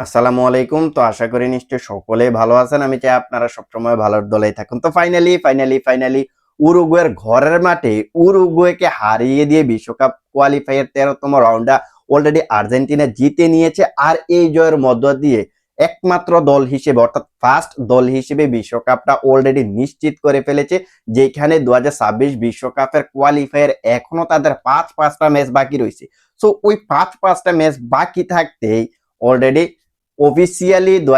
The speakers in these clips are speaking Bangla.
আসসালামু আলাইকুম। তো আশা করি নিশ্চয়ই সকলেই ভালো আছেন। আমি চাই আপনারা সবসময় ভালোর দলেই থাকুন। তো ফাইনালি ফাইনালি ফাইনালি উরুগুয়ের ঘরের মাঠে উরুগুয়েকে হারিয়ে দিয়ে বিশ্বকাপ কোয়ালিফায়ার তেরোতম রাউন্ডটা অলরেডি আর্জেন্টিনা জিতে নিয়েছে। আর এই জয়ের মধ্য দিয়ে একমাত্র দল হিসেবে, অর্থাৎ ফার্স্ট দল হিসেবে বিশ্বকাপটা অলরেডি নিশ্চিত করে ফেলেছে। যেখানে দু বিশ্বকাপের কোয়ালিফায়ার এখনও তাদের পাঁচ পাঁচটা ম্যাচ বাকি রয়েছে। সো ওই পাঁচ পাঁচটা ম্যাচ বাকি থাকতেই অলরেডি অফিসিয়ালি দু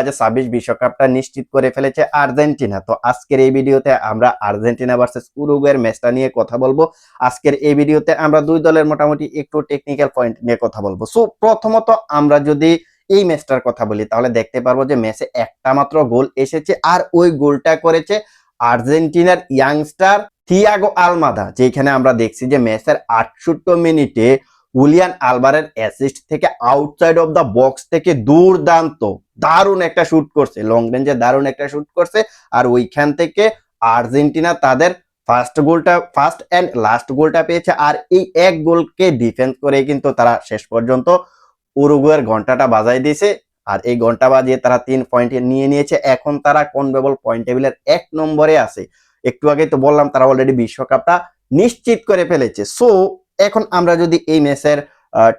বিশ্বকাপটা নিশ্চিত করে ফেলেছে আর্জেন্টিনা। তো আজকের এই ভিডিওতে আমরা আর্জেন্টিনা ভার্সেস উরুগুয়ের ম্যাচটা নিয়ে কথা বলব। আজকের এই ভিডিওতে আমরা দুই দলের মোটামুটি একটু টেকনিক্যাল পয়েন্ট নিয়ে কথা বলব। সো প্রথমত আমরা যদি এই ম্যাচটার কথা বলি, তাহলে দেখতে পারব যে ম্যাচে একটা মাত্র গোল এসেছে আর ওই গোলটা করেছে আর্জেন্টিনার ইয়াংস্টার থিয়াগো আলমাদা যেখানে আমরা দেখছি যে ম্যাচের আটষট্টি মিনিটে উলিয়ান আলবারের অ্যাসিস্ট থেকে আউটসাইড অফ দ্য বক্স থেকে দুর্দান্ত, দারুণ একটা শুট করছে। লং রেঞ্জে দারুণ একটা শুট করছে। আর ওইখান থেকে আর্জেন্টিনা তাদের ফার্স্ট গোলটা ফার্স্ট অ্যান্ড লাস্ট গোলটা পেয়েছে। আর এই এক গোলকে ডিফেন্স করে কিন্তু তারা শেষ পর্যন্ত উরুগুয়ের ঘন্টাটা বাজাই দিয়েছে। আর এই ঘণ্টা বাজিয়ে তারা তিন পয়েন্ট নিয়ে নিয়েছে। এখন তারা কনবেবল পয়েন্ট টেবিলের এক নম্বরে আছে। একটু আগে তো বললাম, তারা অলরেডি বিশ্বকাপটা নিশ্চিত করে ফেলেছে। সো এখন আমরা যদি এই ম্যাচের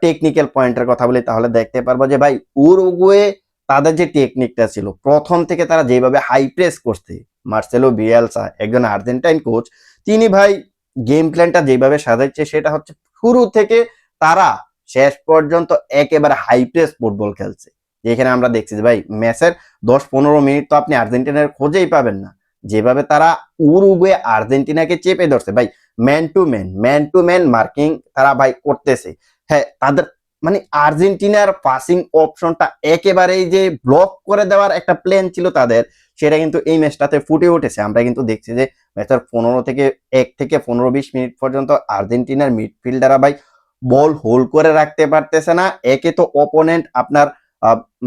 টেকনিক্যাল পয়েন্টের কথা বলি, তাহলে দেখতে পারব যে ভাই, উরুগুয়ে তাদের যে টেকনিকটা ছিল, প্রথম থেকে তারা যেভাবে হাই প্রেস করছে, মার্সেলো বিয়ালসা, একজন আর্জেন্টাইন কোচ তিনি ভাই গেম প্ল্যানটা যেভাবে সাজাচ্ছে, সেটা হচ্ছে শুরু থেকে তারা শেষ পর্যন্ত একেবারে হাই প্রেস ফুটবল খেলছে। যেখানে আমরা দেখছি যে ভাই ম্যাচের দশ পনেরো মিনিট তো আপনি আর্জেন্টিনার খোঁজেই পাবেন না। যেভাবে তারা উরুগুয়ে আর্জেন্টিনাকে চেপে ধরছে, ভাই man to man man to man marking তারা ভাই করতেছে। হ্যাঁ তাদের মানে আর্জেন্টিনার পাসিং অপশনটা একেবারেই যে ব্লক করে দেওয়ার একটা প্ল্যান ছিল তাদের, সেটা কিন্তু এই ম্যাচটাতে ফুটে উঠেছে। আমরা কিন্তু দেখছি যে ম্যাচের পনেরো থেকে এক থেকে পনেরো বিশ মিনিট পর্যন্ত আর্জেন্টিনার মিডফিল্ডাররা ভাই বল হোল্ড করে রাখতে পারতেছে না। একে তো অপোনেন্ট আপনার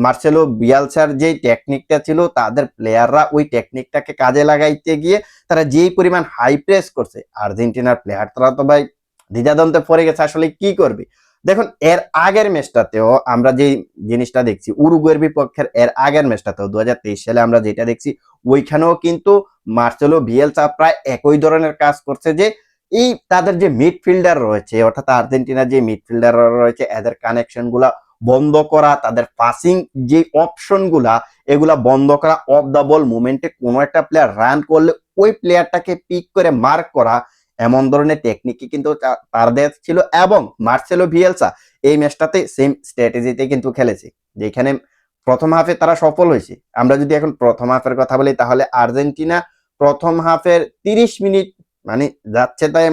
মার্সেলো বিয়ালসার যে টেকনিকটা ছিল, তাদের প্লেয়াররা ওই টেকনিকটাকে কাজে লাগাইতে গিয়ে তারা যেই পরিমাণ হাই প্রেস করছে, আর্জেন্টিনার প্লেয়ার তারা তো ভাই দ্বিধাদ্বন্দ্বে পড়ে গেছে, আসলে কি করবে? দেখুন, এর আগের ম্যাচটাতেও আমরা যে জিনিসটা দেখছি, উরুগুয়ের বিপক্ষের এর আগের ম্যাচটাতেও দু হাজার তেইশ সালে আমরা যেটা দেখছি, ওইখানেও কিন্তু মার্সেলো বিয়েলসা প্রায় একই ধরনের কাজ করছে যে, এই তাদের যে মিডফিল্ডার রয়েছে, অর্থাৎ আর্জেন্টিনার যে মিডফিল্ডার রয়েছে, এদের কানেকশনগুলা বন্ধ করা, তাদের পাসিং যে অপশনগুলা, এগুলা বন্ধ করা অফ দ্য বল মুভমেন্টে কোনো একটা প্লেয়ার রান করলে ওই প্লেয়ারটাকে পিক করে মার্ক করা, এমন ধরনের টেকনিকই কিন্তু তাদের ছিল এবং মার্সেলো ভিয়েলসা এই ম্যাচটাতে সেম স্ট্র্যাটেজিতে কিন্তু খেলেছে, যেখানে প্রথম হাফে তারা সফল হয়েছে। আমরা যদি এখন প্রথম হাফের কথা বলি, তাহলে আর্জেন্টিনা প্রথম হাফের তিরিশ মিনিট মানে যাচ্ছে তাই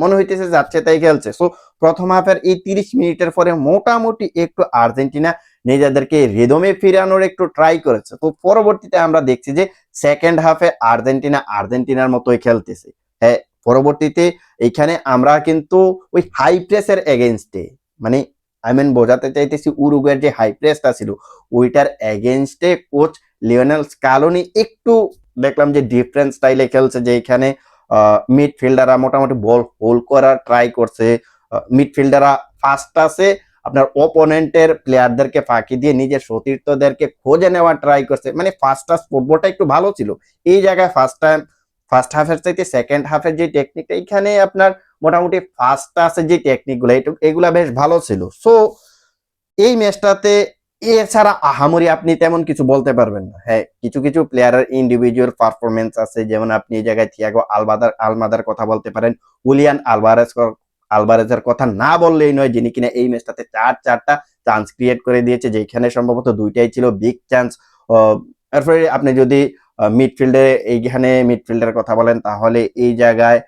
মনে হইতেছে যাচ্ছে, তাই খেলছে। সো প্রথম হাফের এই তিরিশ মিনিটের পরে মোটামুটি একটু আর্জেন্টিনা নিজেদেরকে রিদমে ফিরানোর একটু ট্রাই করেছে। তো পরবর্তীতে আমরা দেখছি যে সেকেন্ড হাফে আর্জেন্টিনা আর্জেন্টিনার মতোই খেলতেছে। হ্যাঁ পরবর্তীতে এইখানে আমরা কিন্তু ওই হাই প্রেসের এগেনস্টে মানে আই মিন বোঝাতে চাইতেছি উরুগের যে হাই প্রেসটা ছিল, ওইটার এগেনস্টে কোচ লিওনেল স্কালোনি একটু দেখলাম যে ডিফারেন্ট স্টাইলে খেলছে যে এখানে মিডফিল্ডাররা মোটামুটি বল হোল্ড করার ট্রাই করছে। মিডফিল্ডাররা ফার্স্ট আছে। আপনার অপোনেন্টের প্লেয়ারদেরকে ফাঁকি দিয়ে নিজের সতীর্থদেরকে খোঁজে নেওয়ার ট্রাই করছে। মানে ফার্স্ট হাফ ফুটবলটা একটু ভালো ছিল। এই জায়গায় ফার্স্ট টাইম ফার্স্ট হাফের চাইতে সেকেন্ড হাফের যে টেকনিকটা এখানে আপনার মোটামুটি ফার্স্ট আছে যে টেকনিকগুলো এগুলা বেশ ভালো ছিল। সো এই ম্যাচটাতে এছাড়া আহামরি আপনি তেমন কিছু বলতে পারবেন না। হ্যাঁ কিছু কিছু প্লেয়ারের ইন্ডিভিজুয়াল পারফরমেন্স আছে, যেমন আপনি এই জায়গায় থিয়াগো আলবাদার আলমাদার কথা বলতে পারেন। উলিয়ান আলভারেজ আলভারেজের কথা না বললেই নয়, যিনি কিনা এই ম্যাচটাতে চার, চারটা চান্স ক্রিয়েট করে দিয়েছে, যেখানে সম্ভবত দুইটাই ছিল বিগ চান্স এরপরে আপনি যদি মিডফিল্ডে এইখানে মিডফিল্ডের কথা বলেন, তাহলে এই জায়গায়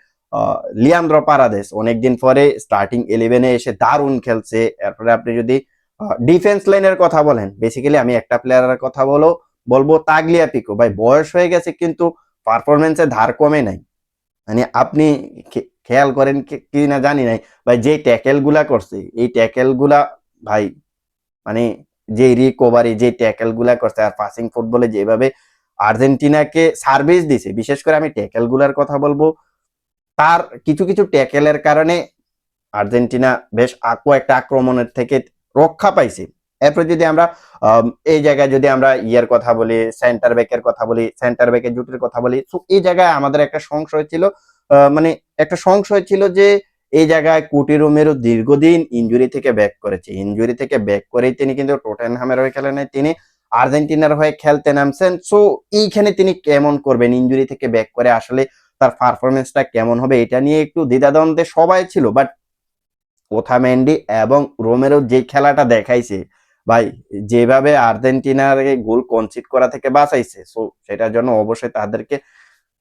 লিয়ান্দ্র পারাদেশ অনেকদিন পরে স্টার্টিং ইলেভেনে এসে দারুণ খেলছে। এরপরে আপনি যদি ডিফেন্স লাইনের কথা বলেন। বেসিক্যালি আমি একটা প্লেয়ারের কথা বলো, বলব তাগলিয়া পিকো ভাই, বয়স হয়ে গেছে কিন্তু পারফরমেন্সের ধার কমে নাই। মানে আপনি খেয়াল করেন কি না জানি নাই। ভাই, যে ট্যাকেলগুলা করছে, এই ট্যাকেলগুলা, ভাই মানে যে রিকভারি যে ট্যাকেলগুলা করছে আর পাসিং ফুটবলে যেভাবে আর্জেন্টিনাকে সার্ভিস দিছে, বিশেষ করে আমি ট্যাকেলগুলার কথা বলব, তার কিছু কিছু ট্যাকেলের কারণে আর্জেন্টিনা বেশ আকো একটা আক্রমণের থেকে রক্ষা পাইছে। এরপর যদি আমরা আম, এই জায়গায় যদি আমরা ইয়ের কথা বলি সেন্টার ব্যাকের কথা বলি সেন্টার ব্যাকের জুটের কথা বলি তো এই জায়গায় আমাদের একটা সংশয় ছিল মানে একটা সংশয় ছিল যে এই জায়গায় কুটি রোমেরো দীর্ঘদিন ইনজুরি থেকে ব্যাক করেছে। ইনজুরি থেকে ব্যাক করেই তিনি কিন্তু টোটেনহামের হয়ে খেলেন তিনি আর্জেন্টিনার হয়ে খেলতে নামছেন। সো এইখানে তিনি কেমন করবেন? ইনজুরি থেকে ব্যাক করে আসলে তার পারফরমেন্সটা কেমন হবে? এটা নিয়ে একটু দ্বিধাদ্বন্দ্বে সবাই ছিল বাট ওথামেন্ডি এবং রোমেরো যে খেলাটা দেখাইছে, ভাই, যেভাবে আর্জেন্টিনার গোল কনসিড করা থেকে বাঁচাইছে সো সেটার জন্য অবশ্যই তাদেরকে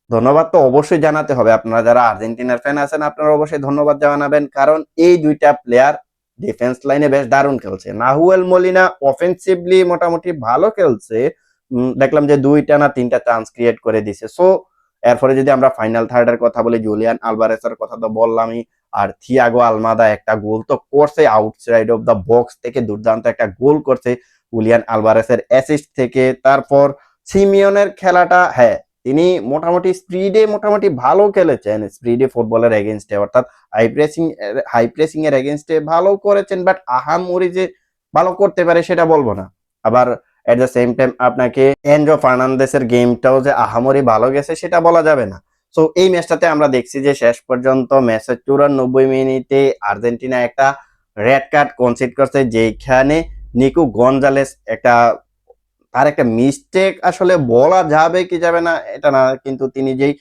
ধন্যবাদ। তো অবশ্যই জানাতে হবে, আপনারা যারা আর্জেন্টিনার ফ্যান আছেন, আপনারা অবশ্যই ধন্যবাদ জানাবেন, কারণ এই দুইটা প্লেয়ার ডিফেন্স লাইনে বেশ দারুণ খেলছে। নাহুয়েল মলিনা অফেন্সিভলি মোটামুটি ভালো খেলছে দেখলাম যে দুইটা না তিনটা চান্স ক্রিয়েট করে দিছে। সো এরপরে যদি আমরা ফাইনাল থার্ডের কথা বলি, জুলিয়ান আলভারেসের কথা তো বললামই আর থিয়াগো আলমাদা একটা গোল তো করছে আউটসাইড অফ দ্য বক্স থেকে দুর্দান্ত একটা গোল করছে উলিয়ান আলভারেসের অ্যাসিস্ট থেকে। তারপর সিমিয়নের খেলাটা হ্যাঁ তিনি মোটামুটি স্পিডে মোটামুটি ভালো খেলেছেন স্পিডে ফুটবলের এগেনস্টে অর্থাৎ হাই প্রেসিং হাই প্রেসিং এর এগেনস্টে ভালো করেছেন বাট আহামরি যে ভালো করতে পারে সেটা বলব না। আবার এট দ্য সেম টাইম আপনাকে এনজো ফার্নান্দেসের গেমটাও যে আহামরি ভালো গেছে সেটা বলা যাবে না। সো এই ম্যাচটাতে আমরা দেখছি যে শেষ পর্যন্ত ম্যাচের চুরানব্বই মিনিটে আর্জেন্টিনা একটা রেড কার্ড কনসিড করছে যেখানে নিকু গনজালেস একটা, তার একটা মিস্টেক আসলে বলা যাবে কি যাবে না, এটা না, কিন্তু তিনি যেই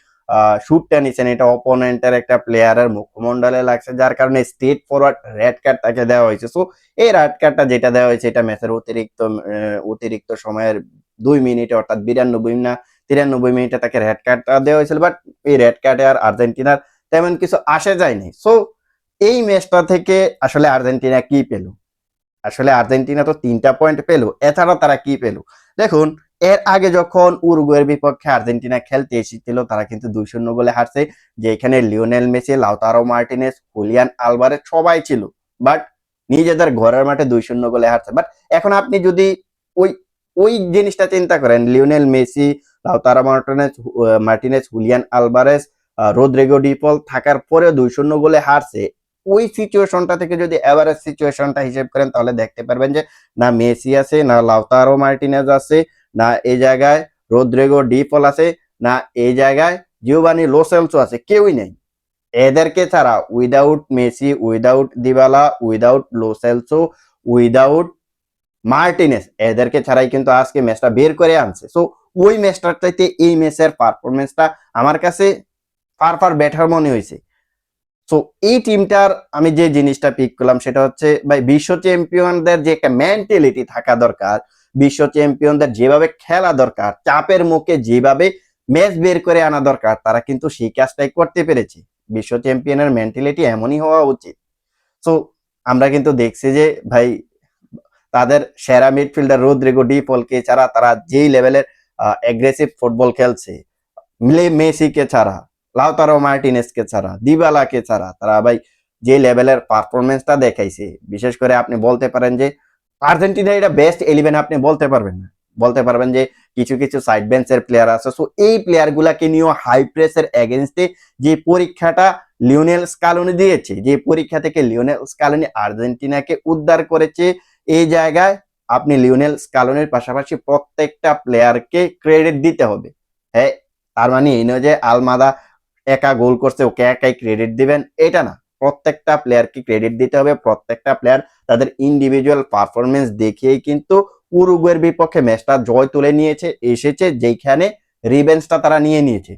শুটটা নিছেন, এটা অপোনেন্টের একটা প্লেয়ারের মুখমণ্ডলে লাগছে, যার কারণে স্টেট ফরওয়ার্ড রেড কার্ড তাকে দেওয়া হয়েছে। সো এই রেড কার্ডটা যেটা দেওয়া হয়েছে, এটা ম্যাচের অতিরিক্ত অতিরিক্ত সময়ের দুই মিনিটে, অর্থাৎ বিরানব্বই না তিরানব্বই মিনিটে তাকে রেড কার্ডটা দেওয়া হয়েছিল বাট এই রেড কার্ডে আর আর্জেন্টিনার তেমন কিছু আসে যায়নি। সো এই ম্যাচটা থেকে আসলে আর্জেন্টিনা কি পেল? আসলে আর্জেন্টিনা তো তিনটা পয়েন্ট পেল এছাড়া তারা কি পেল? দেখুন, এর আগে যখন উরুগুয়ের বিপক্ষে আর্জেন্টিনা খেলতে এসেছিল, তারা কিন্তু দুই শূন্য গোলে হারছে যেখানে Lionel Messi, Lautaro Martinez Julian Alvarez সবাই ছিল বাট নিজেদের ঘরের মাঠে দুই শূন্য গোলে হারছে। বাট এখন আপনি যদি ওই ওই জিনিসটা চিন্তা করেন, লিওনেল মেসি লাউতারো মার্টিনেস আহ, মার্টিনেস হুলিয়ান আহ, রোদ্রিগো ডিপল থাকার পরেও দুই শূন্য গোলে হারছে। ওই সিচুয়েশনটা থেকে যদি এভারেজ সিচুয়েশনটা হিসেব করেন তাহলে দেখতে পারবেন যে না মেসি আছে না লাউতারো মার্টিনেজ আছে না এই জায়গায় রোদ্রিগো ডিপল আছে না এই জায়গায় জিওবানি লোসেলসো আছে কেউই নেই। এদেরকে ছাড়া without Messi without Dybala without Lo Celso without Martinez, এদেরকে ছাড়াই কিন্তু আজকে ম্যাচটা বের করে আনছে। সো ওই ম্যাচটার চাইতে এই ম্যাচের পারফরমেন্সটা আমার কাছে ফার ফার বেটার মনে হয়েছে। সো এই টিমটার আমি যে জিনিসটা পিক করলাম সেটা হচ্ছে, ভাই, বিশ্ব চ্যাম্পিয়নদের যে একটা মেন্টালিটি থাকা দরকার, বিশ্ব চ্যাম্পিয়নদের যেভাবে খেলা দরকার, চাপের মুখে যেভাবে ম্যাচ বের করে আনা দরকার, তারা কিন্তু সেই কাজটাই করতে পেরেছে। বিশ্ব চ্যাম্পিয়নের মেন্টালিটি এমনই হওয়া উচিত। সো আমরা কিন্তু দেখছি যে, ভাই তাদের সেরা মিডফিল্ডার রোদ্রিগো ডি পলকে ছাড়া তারা যেই লেভেলের অ্যাগ্রেসিভ ফুটবল খেলছে মেসিকে ছাড়া, লাউতারো মার্টিনেসকে ছাড়া, দিবালাকে ছাড়া, তারা ভাই যে লেভেলের পারফরমেন্সটা দেখাইছে, বিশেষ করে আপনি বলতে পারেন যে আর্জেন্টিনা এটা বেস্ট ইলেভেন আপনি বলতে পারবেন না। বলতে পারবেন যে কিছু কিছু সাইড বেঞ্চের প্লেয়ার আছে। সো এই প্লেয়ার গুলাকে নিয়েও হাই প্রেসের এগেনস্টে যে পরীক্ষাটা লিওনেল স্কালনি দিয়েছে, যে পরীক্ষা থেকে লিওনেল স্কালনি আর্জেন্টিনাকে উদ্ধার করেছে এই জায়গায় আপনি লিওনেল স্কালনের পাশাপাশি প্রত্যেকটা প্লেয়ারকে ক্রেডিট দিতে হবে। হ্যাঁ তার মানে এই নয় যে আলমাদা একা গোল করছে, ওকে একাই ক্রেডিট দিবেন, এটা না। প্রত্যেকটা প্লেয়ারকে ক্রেডিট দিতে হবে, প্রত্যেকটা প্লেয়ার তাদের ইন্ডিভিজুয়াল পারফরমেন্স দেখিয়েই কিন্তু উরুগুয়ের বিপক্ষে ম্যাচটা জয় তুলে নিয়েছে, এসেছে যেখানে রিভেন্সটা তারা নিয়ে নিয়েছে।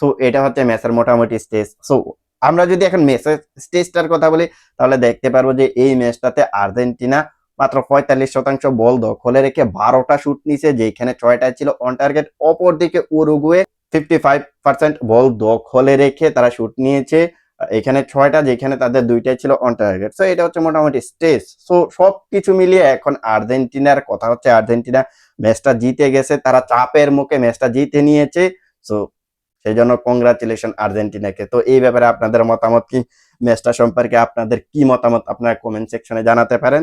সো এটা হচ্ছে ম্যাচের মোটামুটি স্টেজ সো আমরা যদি এখন ম্যাচের স্টেজটার কথা বলি, তাহলে দেখতে পারব যে এই ম্যাচটাতে আর্জেন্টিনা মাত্র পঁয়তাল্লিশ শতাংশ বল দখলে রেখে বারোটা শুট নিছে যেখানে ছয়টা ছিল অন টার্গেট অপরদিকে Uruguay fifty five percent ball দখলে রেখে তারা শুট নিয়েছে, এখানে ছয়টা, যেখানে তাদের দুইটাই ছিল অন টার্গেট সো এটা হচ্ছে মোটামুটি স্টেজ সো সবকিছু মিলিয়ে এখন আর্জেন্টিনার কথা হচ্ছে আর্জেন্টিনা ম্যাচটা জিতে গেছে, তারা চাপের মুখে ম্যাচটা জিতে নিয়েছে। সো সেই জন্য কংগ্রাচুলেশন আর্জেন্টিনাকে। তো, এই ব্যাপারে আপনাদের মতামত কি? ম্যাচটা সম্পর্কে আপনাদের কি মতামত? আপনারা কমেন্ট সেকশনে জানাতে পারেন।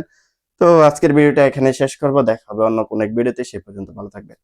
তো আজকের ভিডিওটা এখানে শেষ করব। দেখা হবে অন্য কোনো এক ভিডিওতে। সে পর্যন্ত ভালো থাকবেন।